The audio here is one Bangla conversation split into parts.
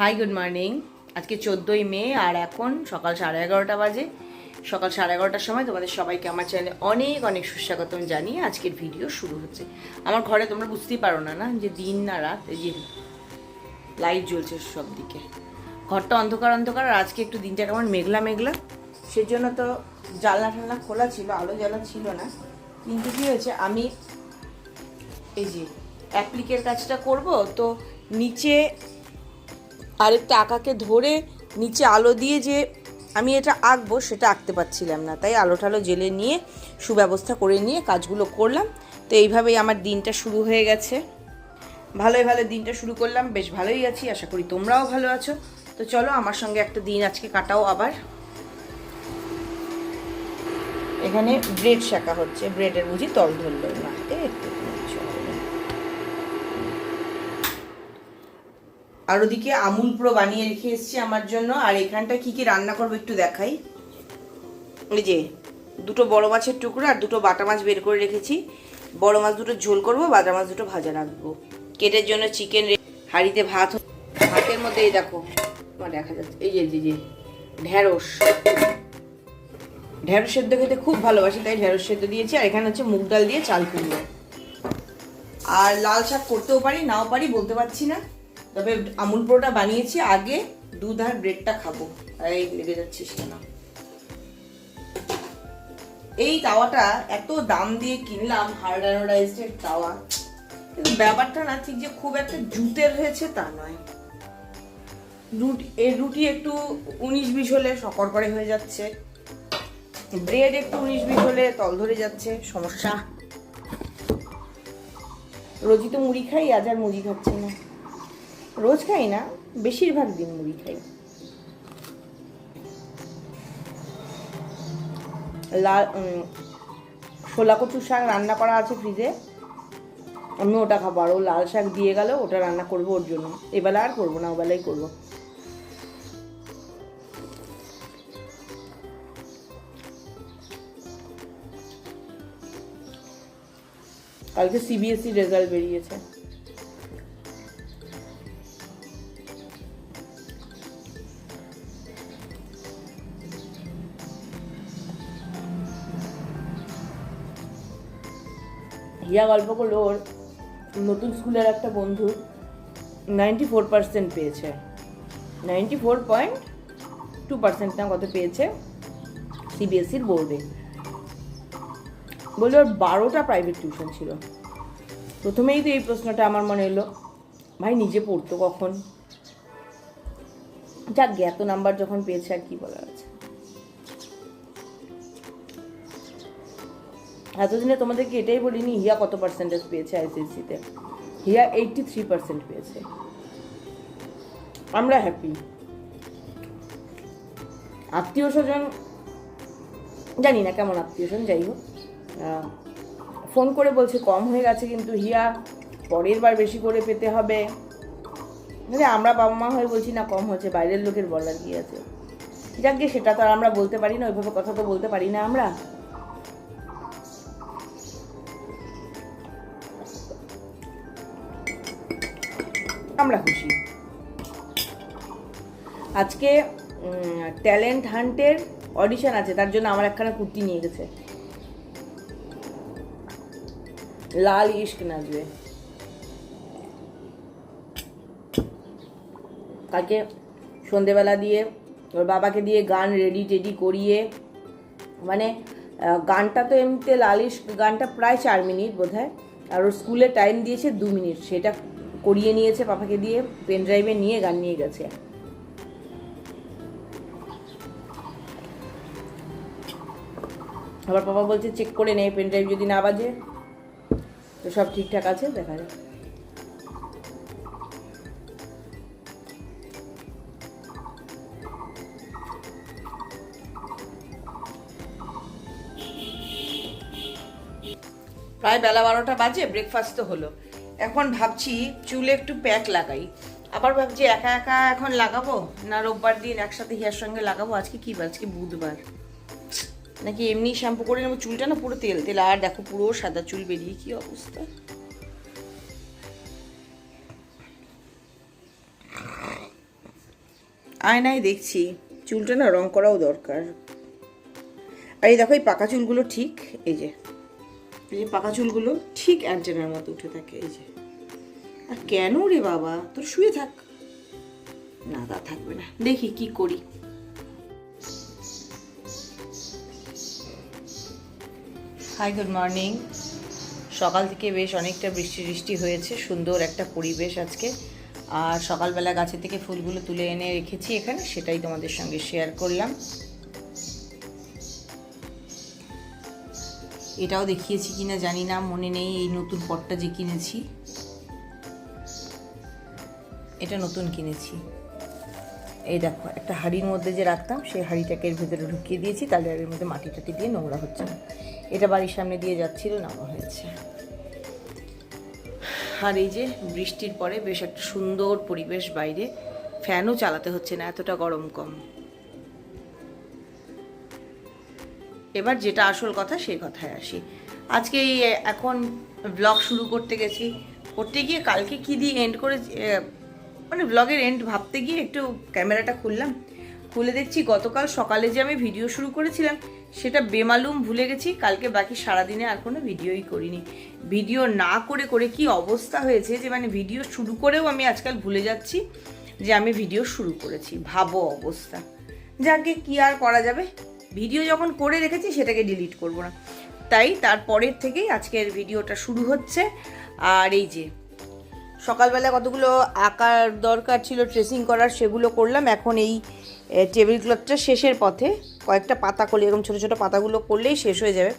হাই গুড মর্নিং আজকে চোদ্দোই মে আর এখন সকাল সাড়ে এগারোটা বাজে। সকাল সাড়ে এগারোটার সময় তোমাদের সবাইকে আমার চ্যানেলে অনেক অনেক সুস্বাগতম জানিয়ে আজকের ভিডিও শুরু হচ্ছে। আমার ঘরে তোমরা বুঝতেই পারো না না? যে দিন না রাত, এই যে লাইট জ্বলছে সব দিকে। ঘরটা অন্ধকার অন্ধকার, আর আজকে একটু দিনটা কেমন মেঘলা মেঘলা। সেজন্য তো জানলা টালনা খোলা ছিল, আলো জ্বালা ছিল না। কিন্তু কী হয়েছে, আমি এই যে অ্যাপ্লিকের কাজটা করব, তো নিচে আরেকটা আঁকাকে ধরে নিচে আলো দিয়ে যে আমি এটা আঁকবো, সেটা আঁকতে পারছিলাম না। তাই আলো টালো জেলে নিয়ে সুব্যবস্থা করে নিয়ে কাজগুলো করলাম। তো এইভাবেই আমার দিনটা শুরু হয়ে গেছে। ভালোই ভালো দিনটা শুরু করলাম, বেশ ভালোই আছি, আশা করি তোমরাও ভালো আছো। তো চলো, আমার সঙ্গে একটা দিন আজকে কাটাও আবার। এখানে ব্রেড শাকা হচ্ছে, ব্রেডের বুঝি তল ধরলো না। একটু চলো। আর ওদিকে আমুল পুরো বানিয়ে রেখে এসেছি আমার জন্য। আর এখানটা কি কি রান্না করব একটু দেখাই। এই যে দুটো বড় মাছের টুকরো আর দুটো বাটা মাছ বের করে রেখেছি। বড় মাছ দুটো ঝোল করব বাটা মাছ দুটো ভাজা রাখব। কেটের জন্য চিকেন হাঁড়িতে ভাত ভাতের মধ্যে এই দেখো তোমার দেখা যাচ্ছে। এই যে যে, যে ঢ্যাঁড়স ঢ্যাঁড়স সেদ্ধ খেতে খুব ভালোবাসি তাই ঢ্যাঁড়স সেদ্ধ দিয়েছি। আর এখানে হচ্ছে মুগ ডাল দিয়ে চাল কুমড়ো। আর লাল শাক করতেও পারি নাও পারি বলতে পারছি না। তবে আমুল পোড়োটা বানিয়েছি, আগে দুধ আর ব্রেডটা খাব। এই লেগে যাচ্ছিস কেন এই তাওয়াটা এত দাম দিয়ে কিনলাম হার্ড অ্যানোডাইজড তাওয়া। কিন্তু ব্যাপারটা না, ঠিক যে খুব একটা জুতের হয়েছে তা নয়। রুটি, এর রুটি একটু উনিশ বিশ হলে সকর করে হয়ে যাচ্ছে। ব্রেড একটু উনিশ বিশ হলে তল ধরে যাচ্ছে, সমস্যা। রোজই তো মুড়ি খাই, আজ আর মুড়ি খাচ্ছি না। রোজ খাই না, বেশিরভাগ দিন মুড়ি খাই। লাল ছোলা কচুর শাক রান্না করা আছে ফ্রিজে আমি ওটা খাব, আর ও লাল শাক দিয়ে গেল, ওটা রান্না করব ওর জন্য। এবেলা আর করব না, ওবেলাই করব। কালকে সিবিএসসি রেজাল্ট বেরিয়েছে। হিয়া গল্প করল ওর নতুন স্কুলের একটা বন্ধু নাইনটি ফোর পার্সেন্ট পেয়েছে। Ninety four point two percent না কত পেয়েছে? সিবিএসসির বোর্ডে। বলল ওর বারোটা প্রাইভেট টিউশন ছিল। প্রথমেই তো এই প্রশ্নটা আমার মনে এলো ভাই নিজে পড়তো কখন? যাক গে, এত নাম্বার যখন পেয়েছে আর কি বলার। এতদিনে তোমাদেরকে এটাই বলিনি, হিয়া কত পার্সেন্টেজ পেয়েছে আইসিএসসিতে হিয়া এইটটি থ্রি পার্সেন্ট পেয়েছে। আমরা হ্যাপি আত্মীয় স্বজন, জানি না কেমন আত্মীয় স্বজন, যাই হোক ফোন করে বলছে, কম হয়ে গেছে কিন্তু হিয়া, পরের বার বেশি করে পেতে হবে। মানে আমরা বাবা মা হয়ে বলছি, না, কম হচ্ছে, বাইরের লোকের বলার কি আছে? যাক সেটা তো আর আমরা বলতে পারি না, ওইভাবে কথা তো বলতে পারি না আমরা। আমরা খুশি। আজকে ট্যালেন্ট হান্টের অডিশন আছে, তার জন্য আমার একখানা কুর্তি নিয়ে গেছে। লাল ইস্ক নাচবে। কালকে সন্ধেবেলা দিয়ে ওর বাবাকে দিয়ে গান রেডি টেডি করিয়ে মানে গানটা তো এমনিতে লালিশ গানটা প্রায় চার মিনিট বোধ হয় আর ওর স্কুলে টাইম দিয়েছে দু মিনিট, সেটা করিয়ে নিয়েছে পাপাকে দিয়ে পেন ড্রাইভে নিয়ে গান নিয়ে গেছে। আবার পাপা বলছে চেক করে নে পেন ড্রাইভ যদি না বাজে, তো সব ঠিকঠাক আছে, দেখা যাক। প্রায় বেলা বারোটা বাজে ব্রেকফাস্ট তো হলো। এখন ভাবছি চুলে একটু প্যাক লাগাই। আবার ভাবছি একা একা এখন লাগাবো? না রোববার দিন একসাথে হিয়ার সঙ্গে লাগাবো? আজকে কি বার? আজকে বুধবার। নাকি এমনি শ্যাম্পু করে নেব? চুলটা না পুরো তেল তেল। আর দেখো পুরো সাদা চুল বেরিয়ে কি অবস্থা। আয়নায় দেখছি চুলটা না রং করাও দরকার। আর এই দেখো এই পাকা চুলগুলো ঠিক? এই যে। এই যে পাকা চুলগুলো ঠিক অ্যান্টেনার মতো উঠে থাকে, এই যে। আর কেন রে বাবা? তোর শুয়ে থাক। না, তা থাকবে না। দেখি কি করি। হাই গুড মর্নিং সকাল থেকে বেশ অনেকটা বৃষ্টি বৃষ্টি হয়েছে, সুন্দর একটা পরিবেশ আজকে। আর সকালবেলা গাছের থেকে ফুলগুলো তুলে এনে রেখেছি এখানে, সেটাই তোমাদের সঙ্গে শেয়ার করলাম। এটাও দেখিয়েছি কিনা জানি না, মনে নেই, এই নতুন পটটা যে কিনেছি। এটা নতুন কিনেছি। এই দেখো, একটা হাঁড়ির মধ্যে যে রাখতাম, সেই হাঁড়িটাকে এর ভেতরে ঢুকিয়ে দিয়েছি তাহলে এর মধ্যে মাটি টাটি দিয়ে নোংরা হচ্ছে না। এটা বাড়ির সামনে দিয়ে যাচ্ছিল নেওয়া হয়েছে। আর এই যে বৃষ্টির পরে বেশ একটা সুন্দর পরিবেশ বাইরে। ফ্যানও চালাতে হচ্ছে না, এতটা গরম কম। এবার যেটা আসল কথা, সেই কথায় আসি। আজকে এখন ব্লগ শুরু করতে গেছি। করতে গিয়ে কালকে কি দিয়ে এন্ড করে মানে ব্লগের এন্ড ভাবতে গিয়ে একটু ক্যামেরাটা খুললাম। খুলে দেখছি গতকাল সকালে যে আমি ভিডিও শুরু করেছিলাম, সেটা বেমালুম ভুলে গেছি। কালকে বাকি সারাদিনে আর কোনো ভিডিওই করিনি। ভিডিও না করে করে কি অবস্থা হয়েছে যে মানে ভিডিও শুরু করেও আমি আজকাল ভুলে যাচ্ছি যে, আমি ভিডিও শুরু করেছি। ভাবো অবস্থা। যাকে কি আর করা যাবে? ভিডিও যখন করে রেখেছি, সেটাকে ডিলিট করব না। তাই তারপরের থেকেই আজকের ভিডিওটা শুরু হচ্ছে। আর এই যে, সকালবেলা কতগুলো আঁকার দরকার ছিল ট্রেসিং করার, সেগুলো করলাম। এখন এই টেবিল ক্লথটা শেষের পথে। কয়েকটা পাতা করলে, এরকম ছোটো ছোটো পাতাগুলো করলেই শেষ হয়ে যাবে।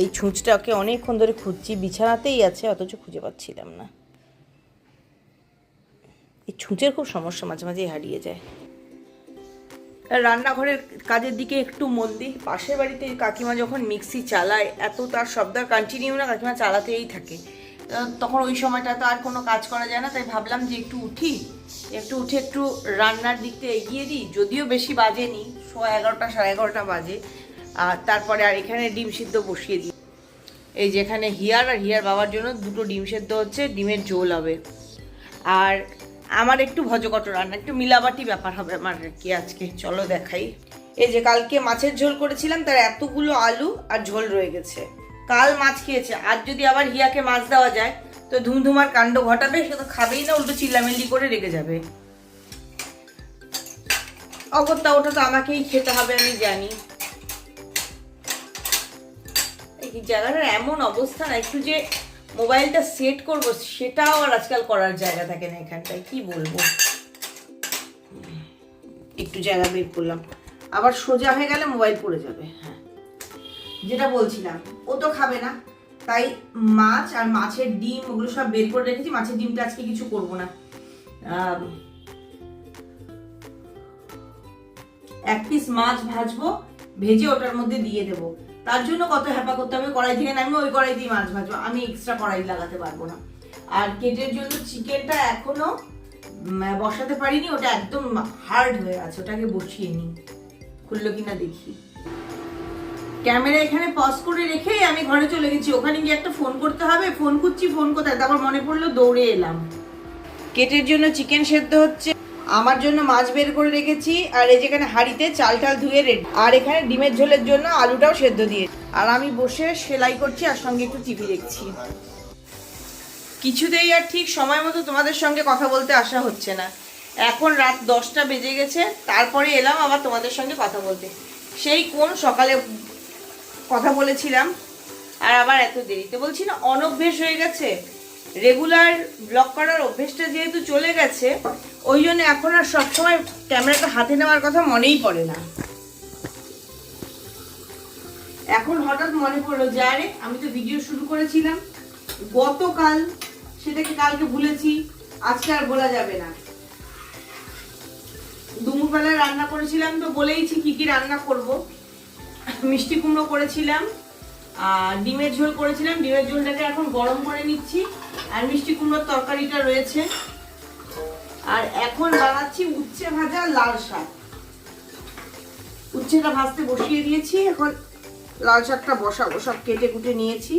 এই ছুঁচটাকে অনেকক্ষণ ধরে খুঁজছি, বিছানাতেই আছে, অথচ খুঁজে পাচ্ছিলাম না। এই ছুঁচের খুব সমস্যা মাঝে মাঝে হারিয়ে যায়। রান্নাঘরের কাজের দিকে একটু মন দিই পাশের বাড়িতে কাকিমা যখন মিক্সি চালায়, এত তার শব্দ কন্টিনিউ না, কাকিমা চালাতেই থাকে। তখন ওই সময়টা তো আর কোনো কাজ করা যায় না, তাই ভাবলাম যে একটু উঠি। একটু উঠে একটু রান্নার দিকটা এগিয়ে দিই, যদিও বেশি বাজে বাজেনি শো এগারোটা, সাড়ে এগারোটা বাজে। আর তারপরে আর এখানে ডিম সিদ্ধ বসিয়ে দিই। এই যেখানে হিয়ার, আর হিয়ার বাবার জন্য দুটো ডিম সেদ্ধ হচ্ছে, ডিমের ঝোল হবে। আর আমার একটু ভজকট রান্না, একটু মিলাবাটি ব্যাপার হবে আমার কি আজকে। চলো দেখাই। এই যে কালকে মাছের ঝোল করেছিলাম, তার এতগুলো আলু আর ঝোল রয়ে গেছে। কাল মাছ খেয়েছে। আর যদি আবার হিয়াকে মাছ দেওয়া যায়, তো ধুমধুমার কাণ্ড ঘটাবে, সে তো খাবেই না, উল্টো চিল্লামিল্লি করে রেগে যাবে। অগত্যা, ওটা তো আমাকেই খেতে হবে, আমি জানি। জায়গাটার এমন অবস্থা না, একটু যে মোবাইলটা সেট করব, সেটাও আর আজকাল করার জায়গা থাকে না এখানটায়, কি বলব? একটু জায়গা বের করলাম। আবার সোজা হয়ে গেলে মোবাইল পড়ে যাবে হ্যাঁ। যেটা বলছিলাম, ও তো খাবে না, তাই মাছ আর মাছের ডিম, ওগুলো সব বের করে রেখেছি, মাছের ডিমটা আজকে কিছু করব না। এক পিস মাছ ভাজবো, ভেজে ওটার মধ্যে দিয়ে দেবো। তার জন্য কত হ্যাপা করতে হবে? কড়াই থেকে নামিয়ে ওই কড়াই দিয়ে মাছ ভাজবো। আমি এক্সট্রা কড়াই লাগাতে পারব না। আর কেটের জন্য চিকেনটা এখনও বসাতে পারিনি, ওটা একদম হার্ড হয়ে আছে, ওটাকে বসিয়ে নিই। খুললো কিনা দেখি। ক্যামেরা এখানে পজ করে রেখে আমি ঘরে চলে গেছি। ওখানে গিয়ে একটা ফোন করতে হবে। ফোন করছি ফোন কোথায়? তারপর মনে পড়ল দৌড়ে এলাম। কেটের জন্য চিকেন সেদ্ধ হচ্ছে আমার জন্য মাছ বের করে রেখেছি, আর এই যেখানে হাঁড়িতে চাল টাল ধুয়ে রেডি। আর এখানে ডিমের ঝোলের জন্য আলুটাও সেদ্ধ দিয়ে। আর আমি বসে সেলাই করছি, আর সঙ্গে একটু টিভি দেখছি। কিছুতেই আর ঠিক সময় মতো তোমাদের সঙ্গে কথা বলতে আসা হচ্ছে না। এখন রাত দশটা বেজে গেছে, তারপরে এলাম আবার তোমাদের সঙ্গে কথা বলতে। সেই কোন সকালে কথা বলেছিলাম, আর আবার এত দেরিতে বলছি না, অনভ্যেস হয়ে গেছে। রেগুলার ব্লগ করার অভ্যেসটা যেহেতু চলে গেছে, ওই জন্য এখন আর সবসময় ক্যামেরাটা হাতে নেওয়ার কথা মনেই পড়ে না। এখন হঠাৎ মনে পড়ল, যে আরে আমি তো ভিডিও শুরু করেছিলাম। গতকাল সেটাকে কালকে ভুলেছি, আজকে আর বলা যাবে না। দুপুরবেলায় রান্না করেছিলাম তো বলেইছি কি কি রান্না করব। মিষ্টি কুমড়ো করেছিলাম আর ডিমের ঝোল করেছিলাম। ডিমের ঝোলটাকে এখন গরম করে নিচ্ছি। আর মিষ্টি কুমড়োর তরকারিটা রয়েছে। আর এখন বানাচ্ছি উচ্ছে ভাজা লাল শাক। উচ্ছেটা ভাজতে বসিয়ে দিয়েছি। এখন লাল শাকটা বসাবো, সব কেটে কুটে নিয়েছি।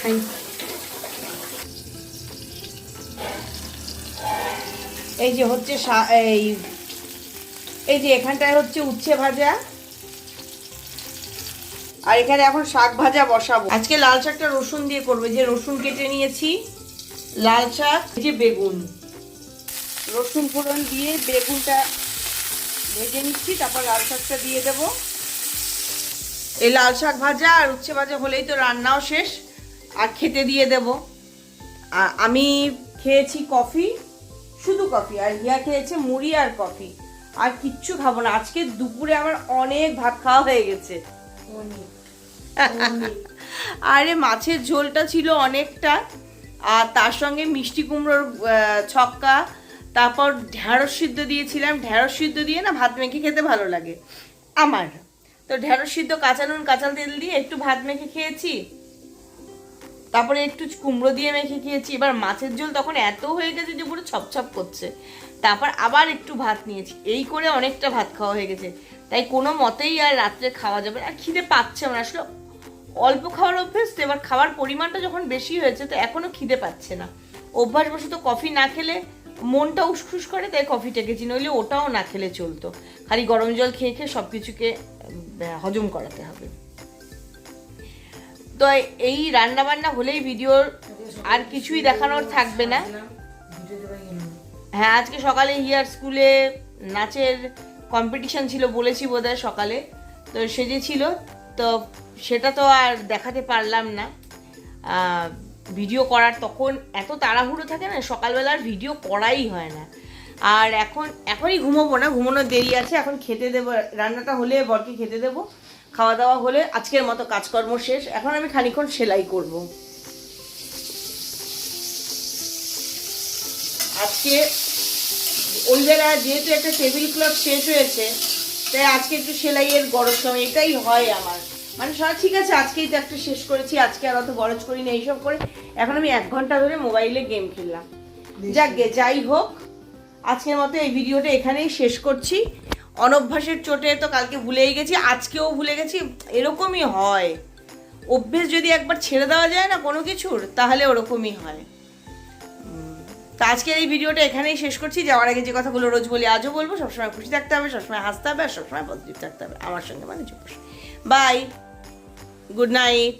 থ্যাংক ইউ এই যে হচ্ছে এই এই যে এখানটায় হচ্ছে উচ্ছে ভাজা। আর এখানে এখন শাক ভাজা বসাবো। আজকে লাল শাকটা রসুন দিয়ে করবে যে রসুন কেটে নিয়েছি। লাল শাক, এই যে বেগুন। রসুন ফোড়ন দিয়ে বেগুনটা ভেজে নিচ্ছি, তারপর লাল শাকটা দিয়ে দেবো। এই লাল শাক ভাজা আর উচ্ছে ভাজা হলেই তো রান্নাও শেষ, আর খেতে দিয়ে দেব। আমি খেয়েছি কফি। শুধু কফি আর হিয়া খেয়েছে মুড়ি আর কফি। আর কিচ্ছু খাব না। আজকে দুপুরে আমার অনেক ভাত খাওয়া হয়ে গেছে। আরে মাছের ঝোলটা ছিল অনেকটা। আর তার সঙ্গে মিষ্টি কুমড়োর ছক্কা। তারপর ঢ্যাঁড়স সিদ্ধ দিয়েছিলাম। ঢ্যাঁড়স সিদ্ধ দিয়ে না ভাত মেখে খেতে ভালো লাগে। আমার। তো ঢ্যাঁড়স সিদ্ধ কাঁচা নুন কাঁচা তেল দিয়ে একটু ভাত মেখে খেয়েছি। তারপরে একটু কুমড়ো দিয়ে মেখে খেয়েছি। এবার মাছের ঝোল তখন এত হয়ে গেছে যে পুরো ছপছপ করছে। তারপর আবার একটু ভাত নিয়েছি। এই করে অনেকটা ভাত খাওয়া হয়ে গেছে। তাই কোনো মতেই আর রাত্রে খাওয়া যাবে আর খিদে পাচ্ছে আমার। আসলে অল্প খাওয়ার অভ্যেস তো এবার খাওয়ার পরিমাণটা যখন বেশি হয়েছে, তো এখনও খিদে পাচ্ছে না। অভ্যাসবশত কফি না খেলে মনটা উসখুস করে, তাই কফি টেকেছি। নইলে ওটাও না খেলে চলতো। খালি গরম জল খেয়ে খেয়ে সব কিছুকে হজম করাতে হবে। তো এই রান্না বান্না হলেই ভিডিওর আর কিছুই দেখানোর থাকবে না। হ্যাঁ আজকে সকালে হিয়ার স্কুলে নাচের কম্পিটিশন ছিল বলেছি বোধহয় সকালে। তো সেজেছিল তো সেটা তো আর দেখাতে পারলাম না। ভিডিও করার তখন এত তাড়াহুড়ো থাকে না, সকালবেলার ভিডিও করাই হয় না। আর এখন, এখনই ঘুমোবো না, ঘুমানোর দেরি আছে, এখন খেতে দেবো, রান্নাটা হলে বরকে খেতে দেবো। খাওয়া দাওয়া হলে আজকের মতো কাজকর্ম শেষ। এখন আমি খানিক্ষণ সেলাই করব। আজকে ওই বেলা যেহেতু একটা টেবিল ক্লথ শেষ হয়েছে তাই আজকে একটু সেলাইয়ের গরজ সময় এটাই হয় আমার। মানে সব ঠিক আছে আজকেই তো একটা শেষ করেছি আজকে আর অত গরজ করি না এইসব করে। এখন আমি এক ঘণ্টা ধরে মোবাইলে গেম খেললাম। যাক গে যাই হোক আজকের মতো এই ভিডিওটা এখানেই শেষ করছি। অনভ্যাসের চোটে তো কালকে ভুলেই গেছি, আজকেও ভুলে গেছি, এরকমই হয়। অভ্যেস যদি একবার ছেড়ে দেওয়া যায় না কোনো কিছুর, তাহলে ওরকমই হয়। তো আজকের এই ভিডিওটা এখানেই শেষ করছি। যাওয়ার আগে যে কথাগুলো রোজ বলি, আজও বলব, সবসময় খুশি থাকতে হবে, সবসময় হাসতে হবে, আর সবসময় পজিটিভ থাকতে হবে। আমার সঙ্গে মানে বাই গুড নাইট